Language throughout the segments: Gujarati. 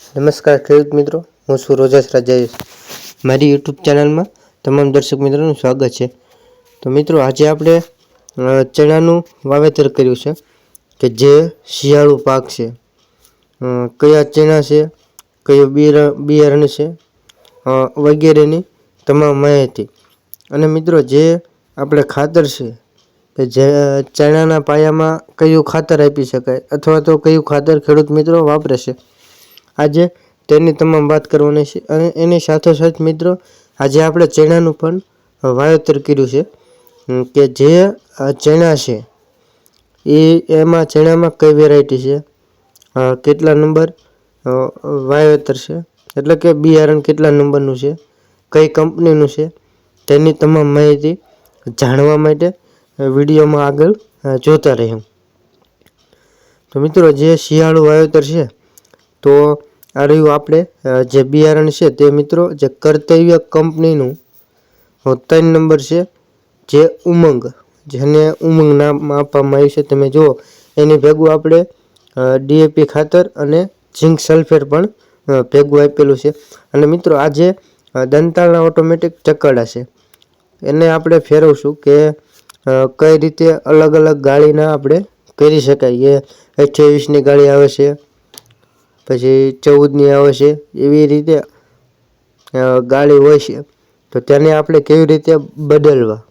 નમસ્કાર ખેડૂત મિત્રો, હું છું રોજસ રાજાએશ મારી યુટ્યુબ ચેનલમાં તમામ દર્શક મિત્રોનું સ્વાગત છે. તો મિત્રો, આજે આપણે ચણાનું વાવેતર કર્યું છે કે જે શિયાળુ પાક છે. કયા ચણા છે, કયો બિયાર બિયારણ છે વગેરેની તમામ માહિતી. અને મિત્રો, જે આપણે ખાતર છે, કે જે ચણાના પાયામાં કયું ખાતર આપી શકાય અથવા તો કયું ખાતર ખેડૂત મિત્રો વાપરે છે આજે તેની તમામ વાત કરવાની છે અને એની સાથોસાથ મિત્રો, આજે આપણે ચણાનું પણ વાવેતર કર્યું છે. કે જે ચેણા છે, એ એમાં ચણામાં કઈ વેરાયટી છે? કેટલા નંબર વાવેતર છે? એટલે કે બિયારણ કેટલા નંબરનું છે? કઈ કંપનીનું છે? તેની તમામ માહિતી જાણવા માટે વિડીયોમાં આગળ જોતા રહ્યું તો મિત્રો, જે શિયાળુ વાવેતર છે, તો આ રહ્યું આપણે જે બિયારણ છે તે મિત્રો, જે કર્તવ્ય કંપનીનું ત્રણ નંબર છે, જે ઉમંગ, જેને ઉમંગ નામ આપવામાં આવ્યું છે. તમે જુઓ, એની ભેગું આપણે ડીએપી ખાતર અને ઝીંક સલ્ફેટ પણ ભેગું આપેલું છે. અને મિત્રો, આ જે દંતાળના ઓટોમેટિક ચકડા છે, એને આપણે ફેરવશું કે કઈ રીતે અલગ અલગ ગાળીના આપણે કરી શકાય. એ અઠ્યાવીસની ગાળી આવે છે પછી ચૌદની આવે છે, એવી રીતે ગાળી હોય છે. તો તેને આપણે કેવી રીતે બદલવા?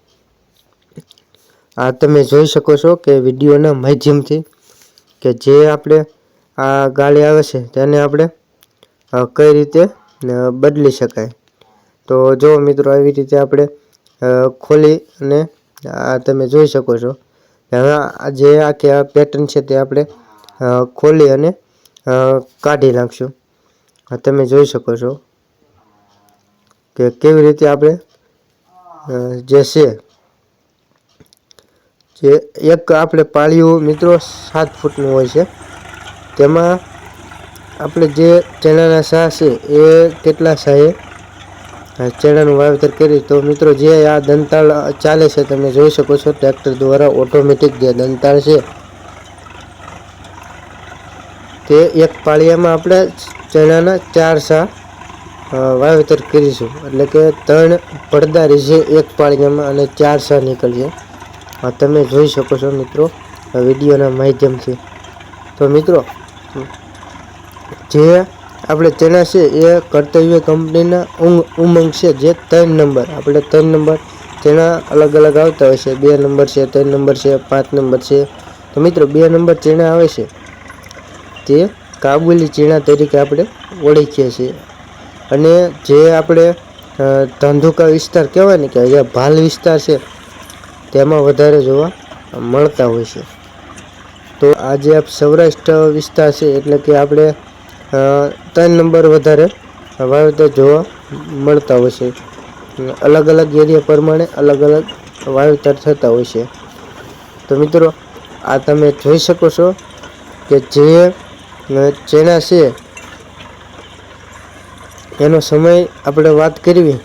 આ તમે જોઈ શકો છો કે વિડીયોના માધ્યમથી કે જે આપણે આ ગાળી આવે છે, તેને આપણે કઈ રીતે બદલી શકાય? તો જો મિત્રો આવી રીતે આપણે ખોલી અને આ તમે જોઈ શકો છો. હવે જે આખી આ પેટર્ન છે તે આપણે ખોલી અને કાઢી નાખશું. તમે જોઈ શકો છો કે કેવી રીતે આપણે જે છે, જે એક આપણે પાળિયું મિત્રો સાત ફૂટનું હોય છે, તેમાં આપણે જે ચણાના શાહ છે એ કેટલા શાહે ચણાનું વાવેતર કરી તો મિત્રો જે આ દંતાળ ચાલે છે તમે જોઈ શકો છો, ટ્રેક્ટર દ્વારા ઓટોમેટિક જે દંતાળ છે તે એક પાળિયામાં આપણે ચણાના ચાર સા વાવેતર કરીશું. એટલે કે ત્રણ પડદારી છે એક પાળિયામાં અને ચાર સા નીકળશે. આ તમે જોઈ શકો છો મિત્રો વિડીયોના માધ્યમથી. તો મિત્રો, જે આપણે ચણા છે એ કર્તવ્ય કંપનીના ઉમંગ છે જે ત્રણ નંબર. આપણે ત્રણ નંબર ચણા અલગ અલગ આવતા હોય છે. બે નંબર છે, ત્રણ નંબર છે, પાંચ નંબર છે. તો મિત્રો, બે નંબર ચણા આવે છે. તે કાબુલી ચીણા તરીકે આપણે ઓળખીએ છીએ. અને જે આપણે ધંધુકા વિસ્તાર કહેવાય ને કે જે ભાલ વિસ્તાર છે, તેમાં વધારે જોવા મળતા હોય છે. તો આજે આપ સૌરાષ્ટ્ર વિસ્તાર છે એટલે કે આપણે ત્રણ નંબર વધારે વાવેતર જોવા મળતા હોય છે. અલગ અલગ એરિયા પ્રમાણે અલગ અલગ વાવેતર થતા હોય છે. તો મિત્રો, આ તમે જોઈ શકો છો કે જે ચણા છે, એનો સમય આપણે વાત કરવી,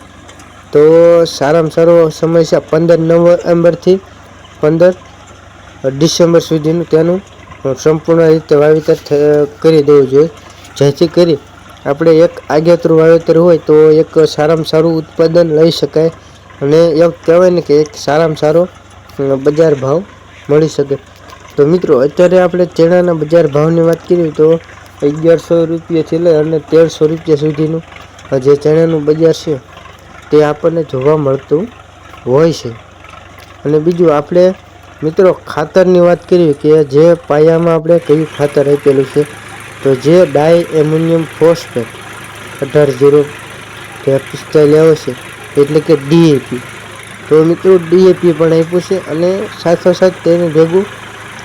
તો સારામાં સારો સમય છે પંદર નવેમ્બરથી પંદર ડિસેમ્બર સુધીનું તેનું સંપૂર્ણ રીતે વાવેતર કરી દેવું જોઈએ. જેથી કરી આપણે એક આગેતરું વાવેતર હોય તો એક સારામાં સારું ઉત્પાદન લઈ શકાય અને એમ કહેવાય ને કે એક સારામાં સારો બજાર ભાવ મળી શકે. તો મિત્રો, અત્યારે આપણે ચણાના બજાર ભાવની વાત કરીએ તો અગિયારસો રૂપિયાથી લઈ અને તેરસો રૂપિયા સુધીનું જે ચણાનું બજાર છે, તે આપણને જોવા મળતું હોય છે. અને બીજું, આપણે મિત્રો ખાતરની વાત કરીએ કે જે પાયામાં આપણે કયું ખાતર આપેલું છે, તો જે ડાય એમ્યુનિયમ ફોસ્ફેટ અઢાર જીરો પિસ્તાલીસ આવે છે, એટલે કે ડીએપી. તો મિત્રો, ડીએપી પણ આપ્યું છે અને સાથોસાથ તેને ભેગું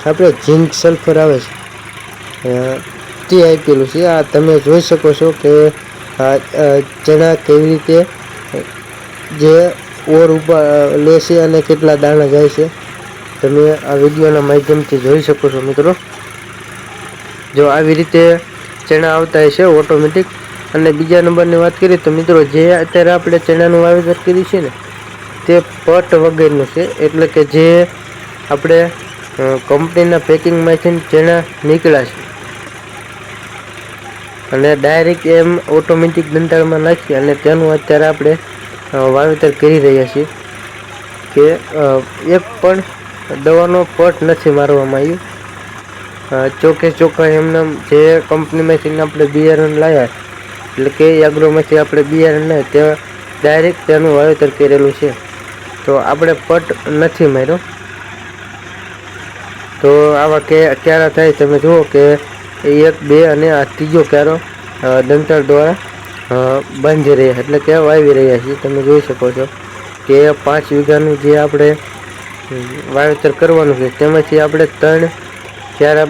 આપણે ઝિંક સલ્ફર આવે છે. તે આપેલું છે. આ તમે જોઈ શકો છો કે ચણા કેવી રીતે, જે ઓર ઉપર લે છે અને કેટલા દાણા જાય છે. તમે આ વિડીયોના માધ્યમથી જોઈ શકો છો મિત્રો. જો આવી રીતે ચણા આવતા હશે ઓટોમેટિક. અને બીજા નંબરની વાત કરીએ તો મિત્રો જે અત્યારે આપણે ચણાનું વાવેતર કર્યું છે ને, તે પટ વગરનું છે. એટલે કે જે આપણે કંપનીના પેકિંગમાંથી ચણા નીકળ્યા છે. અને ડાયરેક્ટ એમ ઓટોમેટિક દંતાળમાં નાખી અને તેનું અત્યારે આપણે વાવેતર કરી રહ્યા છીએ કે એક પણ દવાનો પટ નથી મારવામાં આવ્યું. ચોખે ચોખ્ખા એમને જે કંપનીમાંથી આપણે બિયારણ લાવ્યા એટલે કે એગ્રોમાંથી આપણે બિયારણ લાવ્યા તે ડાયરેક્ટ તેનું વાવેતર કરેલું છે. તો આપણે પટ નથી માર્યો. તો આવા કે ક્યારા થાય તમે જુઓ કે એક, બે અને આ ત્રીજો ક્યારો દંતર દ્વારા બંધ રહ્યા એટલે કે વાવી રહ્યા છીએ. તમે જોઈ શકો છો કે પાંચ વીઘાનું જે આપણે વાવેતર કરવાનું છે, તેમાંથી આપણે ત્રણ ક્યારા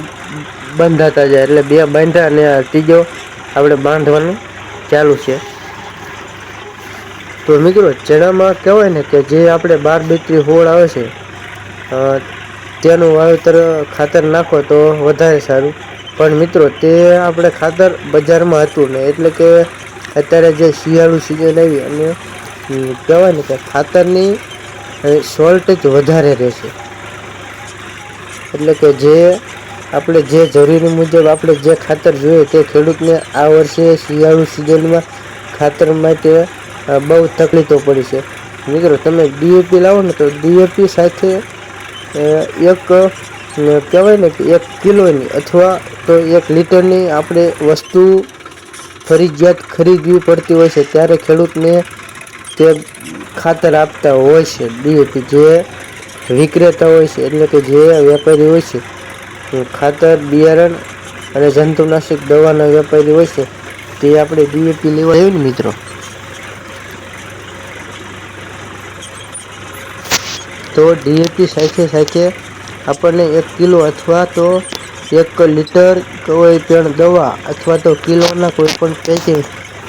બંધાતા જાય, એટલે બે બાંધ્યા અને આ ત્રીજો આપણે બાંધવાનું ચાલુ છે. તો મિત્રો, ચણામાં કહેવાય ને કે જે આપણે બાર બેત્રી હોળ આવે છે તેનું વાવેતર ખાતર નાખો તો વધારે સારું. પણ મિત્રો, તે આપણે ખાતર બજારમાં હતું ને, એટલે કે અત્યારે જે શિયાળુ સિઝન આવી અને કહેવાય ને કે ખાતરની શોર્ટેજ વધારે રહેશે. એટલે કે જે આપણે જે જરૂરી મુજબ આપણે જે ખાતર જોઈએ તે ખેડૂતને આ વર્ષે શિયાળુ સિઝનમાં ખાતર માટે બહુ તકલીફો પડી છે. મિત્રો, તમે ડીએપી લાવો ને તો ડીએપી સાથે એક કહેવાય ને કે એક કિલોની અથવા તો એક લીટરની આપણે વસ્તુ ફરજિયાત ખરીદવી પડતી હોય છે, ત્યારે ખેડૂતને તે ખાતર આપતા હોય છે ડીએપી જે વિક્રેતા હોય છે, એટલે કે જે વેપારી હોય છે ખાતર, બિયારણ અને જંતુનાશક દવાના વેપારી હોય છે, તે આપણે ડીએપી લેવા આવ્યું ને મિત્રો? તો ડીએપી સાથે સાથે આપણને એક કિલો અથવા તો એક લીટર કોઈ પણ દવા અથવા તો કિલોના કોઈ પણ પેકિંગ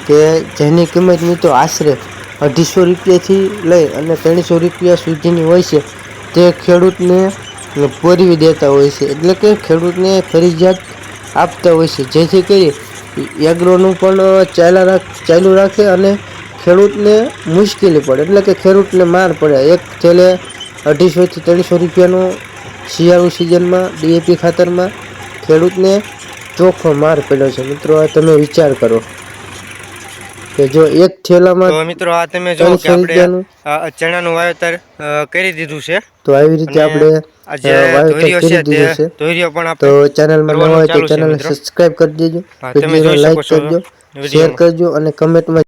કે જેની કિંમત મિત્રો આશરે અઢીસો રૂપિયાથી લઈ અને ત્રણસો રૂપિયા સુધીની હોય છે, તે ખેડૂતને પોરવી દેતા હોય છે. એટલે કે ખેડૂતને ફરજિયાત આપતા હોય છે. જેથી કરી એગ્રોનું પણ ચાલ્યા રાખ, ચાલુ રાખે અને ખેડૂતને મુશ્કેલી પડે. એટલે કે ખેડૂતને માર પડે. એક છેલ્લે અઢીસોથી ત્રણસો રૂપિયાનો શિયાળુ સિઝનમાં ડીએપી ખાતરમાં ખેડૂતને ચોખ્ખો માર પડ્યો છે. મિત્રો આ તમે વિચાર કરો કે જો એક થેલામાં મિત્રો આ તમે જો કે આપણે ચણાનું વાવેતર કરી દીધું છે. તો આવી રીતે આપણે તે ચેનલમાં નવા હોય તો ચેનલને સબસ્ક્રાઇબ કરી દેજો. વિડીયોને લાઈક કરજો શેર કરજો અને કમેન્ટમાં